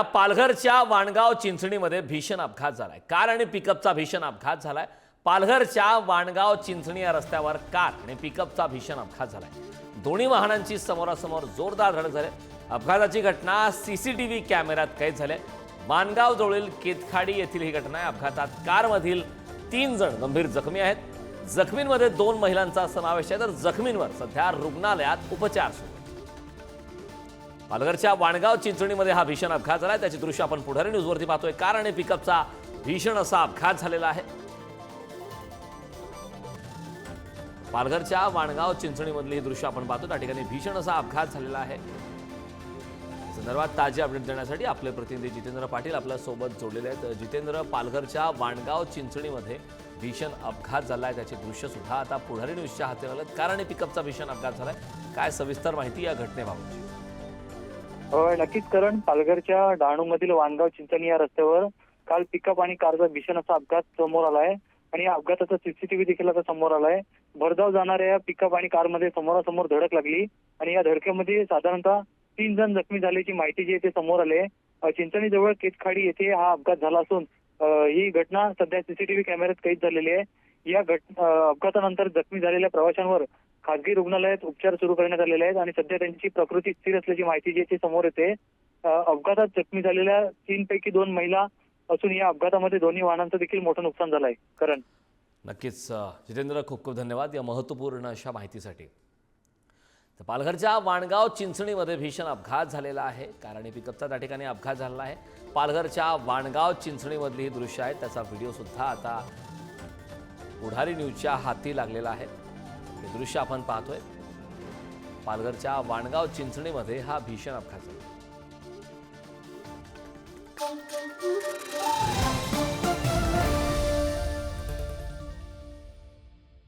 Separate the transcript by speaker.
Speaker 1: या पालघरच्या वाणगाव चिंचणीमध्ये भीषण अपघात झालाय. कार आणि पिकअपचा भीषण अपघात झालाय. पालघरच्या वाणगाव चिंचणी या रस्त्यावर कार आणि पिकअपचा भीषण अपघात झालाय. दोन्ही वाहनांची समोरासमोर जोरदार धडक झाली. अपघाताची घटना सीसीटीव्ही कॅमेऱ्यात कैद झाली मानगाव जवळील केतखाडी येथील ही घटना आहे. अपघातात कारमधील तीन जण गंभीर जखमी आहेत. जखमींमध्ये दोन महिलांचा समावेश आहे. तर जखमींवर सध्या रुग्णालयात उपचार सुरू. पालघरच्या वाणगाव चिंचणीमध्ये हा भीषण अपघात झालाय. त्याची दृश्य आपण पुढारी न्यूजवरती पाहतोय. कार आणि पिकअपचा भीषण असा अपघात झालेला आहे. पालघरच्या वाणगाव चिंचणीमधली ही दृश्य आपण पाहतो त्या ठिकाणी भीषण असा अपघात झालेला आहे. संदर्भात ताजे अपडेट देण्यासाठी आपले प्रतिनिधी जितेंद्र पाटील आपल्यासोबत जोडलेले आहेत. जितेंद्र पालघरच्या वाणगाव चिंचणीमध्ये भीषण अपघात झाला आहे त्याचे दृश्य सुद्धा आता पुढारी न्यूजच्या हाती आलं कारण आणि पिकअपचा भीषण अपघात झाला आहे काय सविस्तर माहिती या घटनेबाबतची?
Speaker 2: नक्कीच. करण पालघरच्या डहाणूमधील वानगाव चिंचणी या रस्त्यावर काल पिकअप आणि कारचा भीषण असा अपघात समोर आलाय. आणि या अपघाताचा सीसीटीव्ही देखील आता समोर आलाय. भरधाव जाणाऱ्या पिकअप आणि कारमध्ये समोरासमोर धडक लागली. आणि या धडकेमध्ये साधारणतः तीन जण जखमी झाल्याची माहिती जी आहे ते समोर आले चिंचणीजवळ केतखाडी येथे हा अपघात झाला असून ही घटना सध्या सीसीटीव्ही कॅमेऱ्यात कैद झालेली आहे. या घट अपघातानंतर जखमी झालेल्या प्रवाशांवर खासगी रुग्णालयात उपचार सुरू करण्यात आलेले आहेत आणि सध्या त्यांची प्रकृती स्थिर असल्याची माहिती जी आहे ती समोर येते. अपघातात जखमी झालेल्या तीन पैकी दोन महिला असून या अपघातामध्ये दोन्ही वाहनांचं देखील मोठं नुकसान झालंय. कारण.
Speaker 1: नक्कीच जितेंद्र खूप खूप धन्यवाद या महत्त्वपूर्ण अशा माहितीसाठी. तर पालघरच्या वाणगाव चिंचणीमध्ये भीषण अपघात झालेला आहे. कार पिकअपचा त्या ठिकाणी अपघात झालेला आहे. पालघरच्या वाणगाव चिंचणीमधली ही दृश्य आहे. त्याचा व्हिडिओ सुद्धा आता पुढारी न्यूजच्या हाती लागलेला आहे. हे दृश्य आपण पाहतोय. पालघरच्या वाणगाव चिंचणीमध्ये हा भीषण अपघात झाला.